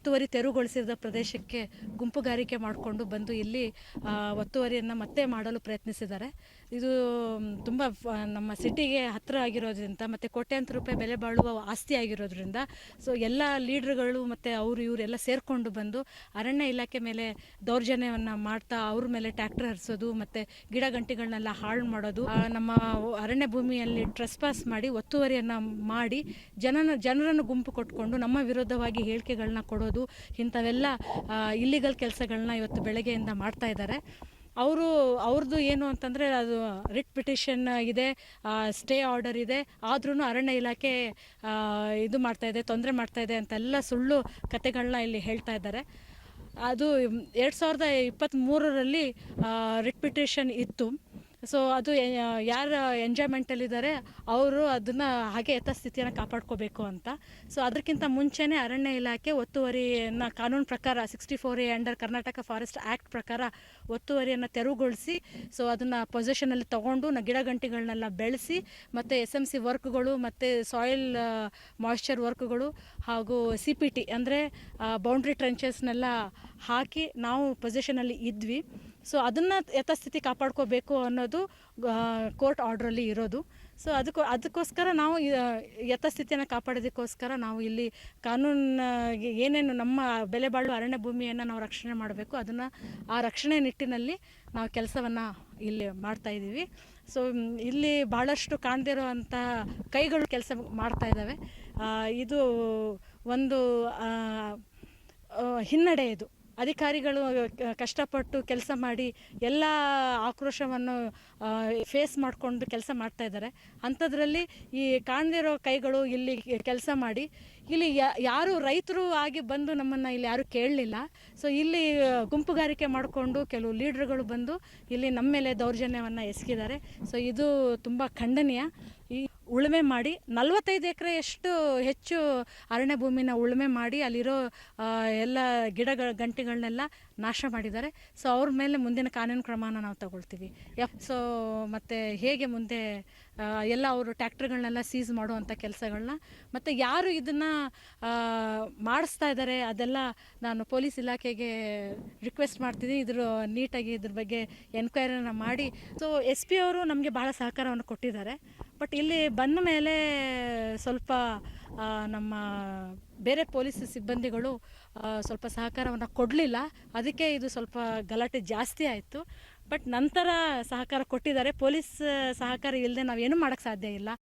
ಒತ್ತುವರಿ ತೆರವುಗೊಳಿಸಿದ ಪ್ರದೇಶಕ್ಕೆ ಗುಂಪುಗಾರಿಕೆ ಮಾಡಿಕೊಂಡು ಬಂದು ಇಲ್ಲಿ ಒತ್ತುವರಿಯನ್ನು ಮತ್ತೆ ಮಾಡಲು ಪ್ರಯತ್ನಿಸಿದ್ದಾರೆ. ಇದು ತುಂಬ ನಮ್ಮ ಸಿಟಿಗೆ ಹತ್ತಿರ ಆಗಿರೋದ್ರಿಂದ ಮತ್ತು ಕೋಟ್ಯಾಂತರ ರೂಪಾಯಿ ಬೆಲೆ ಬಾಳುವ ಆಸ್ತಿ ಆಗಿರೋದ್ರಿಂದ, ಸೊ ಎಲ್ಲ ಲೀಡ್ರ್ಗಳು ಮತ್ತು ಅವರು ಇವರೆಲ್ಲ ಸೇರಿಕೊಂಡು ಬಂದು ಅರಣ್ಯ ಇಲಾಖೆ ಮೇಲೆ ದೌರ್ಜನ್ಯವನ್ನು ಮಾಡ್ತಾ ಅವ್ರ ಮೇಲೆ ಟ್ಯಾಕ್ಟರ್ ಹರಿಸೋದು, ಮತ್ತು ಗಿಡ ಗಂಟಿಗಳನ್ನೆಲ್ಲ ಹಾಳು ಮಾಡೋದು ನಮ್ಮ ಅರಣ್ಯ ಭೂಮಿಯಲ್ಲಿ ಟ್ರೆಸ್ಪಾಸ್ ಮಾಡಿ ಒತ್ತುವರಿಯನ್ನು ಮಾಡಿ ಜನನ, ಜನರನ್ನು ಗುಂಪು ಕೊಟ್ಕೊಂಡು ನಮ್ಮ ವಿರುದ್ಧವಾಗಿ ಹೇಳಿಕೆಗಳನ್ನ ಕೊಡೋದು ಇಂಥವೆಲ್ಲ ಇಲ್ಲಿಗಲ್ ಕೆಲಸಗಳನ್ನ ಇವತ್ತು ಬೆಳಗ್ಗೆಯಿಂದ ಮಾಡ್ತಾ ಇದ್ದಾರೆ ಅವರು ಅವ್ರದ್ದು ಏನು ಅಂತಂದರೆ ಅದು ರಿಟ್ ಪಿಟಿಷನ್ ಇದೆ ಸ್ಟೇ ಆರ್ಡರ್ ಇದೆ ಆದ್ರೂ ಅರಣ್ಯ ಇಲಾಖೆ ಇದು ಮಾಡ್ತಾ ಇದೆ, ತೊಂದರೆ ಮಾಡ್ತಾ ಇದೆ ಅಂತೆಲ್ಲ ಸುಳ್ಳು ಕತೆಗಳನ್ನ ಇಲ್ಲಿ ಹೇಳ್ತಾ ಇದ್ದಾರೆ ಅದು, ಎರಡು ಸಾವಿರದ ಇಪ್ಪತ್ತ್ಮೂರರಲ್ಲಿ ರಿಟ್ ಪಿಟಿಷನ್ ಇತ್ತು. ಸೊ ಅದು ಯಾರು ಎಂಜಾಯ್ಮೆಂಟಲ್ಲಿದ್ದಾರೆ ಅವರು ಅದನ್ನು ಹಾಗೆ ಯಥಾಸ್ಥಿತಿಯನ್ನು ಕಾಪಾಡ್ಕೋಬೇಕು ಅಂತ. ಸೊ ಅದಕ್ಕಿಂತ ಮುಂಚೆನೇ ಅರಣ್ಯ ಇಲಾಖೆ ಒತ್ತುವರಿಯನ್ನು ಕಾನೂನು ಪ್ರಕಾರ sixty four A under Karnataka forest act ಪ್ರಕಾರ ಒತ್ತುವರಿಯನ್ನು ತೆರವುಗೊಳಿಸಿ ಸೊ ಅದನ್ನು ಪೊಸಿಷನಲ್ಲಿ ತೊಗೊಂಡು, ನ ಗಿಡ ಗಂಟಿಗಳನ್ನೆಲ್ಲ ಬೆಳೆಸಿ, ಮತ್ತು ಎಸ್ ಎಂ ಸಿ ವರ್ಕ್ಗಳು ಮತ್ತು ಸಾಯಿಲ್ ಮಾಯಿಶ್ಚರ್ ವರ್ಕ್ಗಳು ಹಾಗೂ ಸಿ ಪಿ ಟಿ ಅಂದರೆ ಬೌಂಡ್ರಿ ಟ್ರೆಂಚಸ್ನೆಲ್ಲ ಹಾಕಿ ನಾವು ಪೊಸಿಷನಲ್ಲಿ ಇದ್ವಿ. ಸೊ ಅದನ್ನು ಯಥಾಸ್ಥಿತಿ ಕಾಪಾಡ್ಕೋಬೇಕು ಅನ್ನೋದು ಕೋರ್ಟ್ ಆರ್ಡ್ರಲ್ಲಿ ಇರೋದು. ಸೊ ಅದಕ್ಕೋ ಅದಕ್ಕೋಸ್ಕರ ನಾವು ಯಥಾಸ್ಥಿತಿಯನ್ನು ಕಾಪಾಡೋದಕ್ಕೋಸ್ಕರ ನಾವು ಇಲ್ಲಿ ಕಾನೂನು, ಏನೇನು ನಮ್ಮ ಬೆಲೆ ಬಾಳುವ ಅರಣ್ಯ ಭೂಮಿಯನ್ನು ನಾವು ರಕ್ಷಣೆ ಮಾಡಬೇಕು. ಅದನ್ನು ಆ ರಕ್ಷಣೆ ನಿಟ್ಟಿನಲ್ಲಿ ನಾವು ಕೆಲಸವನ್ನು ಇಲ್ಲಿ ಮಾಡ್ತಾ ಇದ್ದೀವಿ. ಸೊ ಇಲ್ಲಿ ಭಾಳಷ್ಟು ಕಾಣದಿರುವಂಥ ಕೈಗಳು ಕೆಲಸ ಮಾಡ್ತಾ ಇದ್ದಾವೆ. ಇದು ಒಂದು ಹಿನ್ನಡೆ ಇದು. ಅಧಿಕಾರಿಗಳು ಕಷ್ಟಪಟ್ಟು ಕೆಲಸ ಮಾಡಿ ಎಲ್ಲ ಆಕ್ರೋಶವನ್ನು ಫೇಸ್ ಮಾಡಿಕೊಂಡು ಕೆಲಸ ಮಾಡ್ತಾ ಇದ್ದಾರೆ. ಅಂಥದ್ರಲ್ಲಿ ಈ ಕಾಣದಿರೋ ಕೈಗಳು ಇಲ್ಲಿ ಕೆಲಸ ಮಾಡಿ, ಇಲ್ಲಿ ಯಾರು ರೈತರು ಆಗಿ ಬಂದು ನಮ್ಮನ್ನು ಇಲ್ಲಿ ಯಾರು ಕೇಳಲಿಲ್ಲ. ಸೊ ಇಲ್ಲಿ ಗುಂಪುಗಾರಿಕೆ ಮಾಡಿಕೊಂಡು ಕೆಲವು ಲೀಡ್ರ್ಗಳು ಬಂದು ಇಲ್ಲಿ ನಮ್ಮ ಮೇಲೆ ದೌರ್ಜನ್ಯವನ್ನು ಎಸಗಿದ್ದಾರೆ. ಸೊ ಇದು ತುಂಬ ಖಂಡನೀಯ. ಈ ಉಳುಮೆ ಮಾಡಿ ನಲವತ್ತೈದು ಎಕರೆಯಷ್ಟು ಹೆಚ್ಚು ಅರಣ್ಯ ಭೂಮಿನ ಉಳುಮೆ ಮಾಡಿ ಅಲ್ಲಿರೋ ಎಲ್ಲ ಗಿಡಗಳ ಗಂಟೆಗಳನ್ನೆಲ್ಲ ನಾಶ ಮಾಡಿದ್ದಾರೆ. ಸೊ ಅವ್ರ ಮೇಲೆ ಮುಂದಿನ ಕಾನೂನು ಕ್ರಮನ ನಾವು ತಗೊಳ್ತೀವಿ. ಎಫ್ ಸೊ ಮತ್ತು ಹೇಗೆ ಮುಂದೆ ಎಲ್ಲ ಅವರು ಟ್ಯಾಕ್ಟ್ರಿಗಳನ್ನೆಲ್ಲ ಸೀಸ್ ಮಾಡುವಂಥ ಕೆಲಸಗಳನ್ನ, ಮತ್ತು ಯಾರು ಇದನ್ನು ಮಾಡಿಸ್ತಾ ಇದ್ದಾರೆ ಅದೆಲ್ಲ ನಾನು ಪೊಲೀಸ್ ಇಲಾಖೆಗೆ ರಿಕ್ವೆಸ್ಟ್ ಮಾಡ್ತೀನಿ ಇದ್ರ, ನೀಟಾಗಿ ಇದ್ರ ಬಗ್ಗೆ ಎನ್ಕ್ವೈರಿನ ಮಾಡಿ. ಸೊ ಎಸ್ ಪಿ ಅವರು ನಮಗೆ ಭಾಳ ಸಹಕಾರವನ್ನು ಕೊಟ್ಟಿದ್ದಾರೆ. ಬಟ್ ಇಲ್ಲಿ ಬಂದ ಮೇಲೆ ಸ್ವಲ್ಪ ನಮ್ಮ ಬೇರೆ ಪೊಲೀಸ್ ಸಿಬ್ಬಂದಿಗಳು ಸ್ವಲ್ಪ ಸಹಕಾರವನ್ನು ಕೊಡಲಿಲ್ಲ. ಅದಕ್ಕೆ ಇದು ಸ್ವಲ್ಪ ಗಲಾಟೆ ಜಾಸ್ತಿ ಆಯಿತು. ಬಟ್ ನಂತರ ಸಹಕಾರ ಕೊಟ್ಟಿದ್ದಾರೆ. ಪೊಲೀಸ್ ಸಹಕಾರ ಇಲ್ಲದೆ ನಾವೇನು ಮಾಡೋಕ್ಕೆ ಸಾಧ್ಯ ಇಲ್ಲ.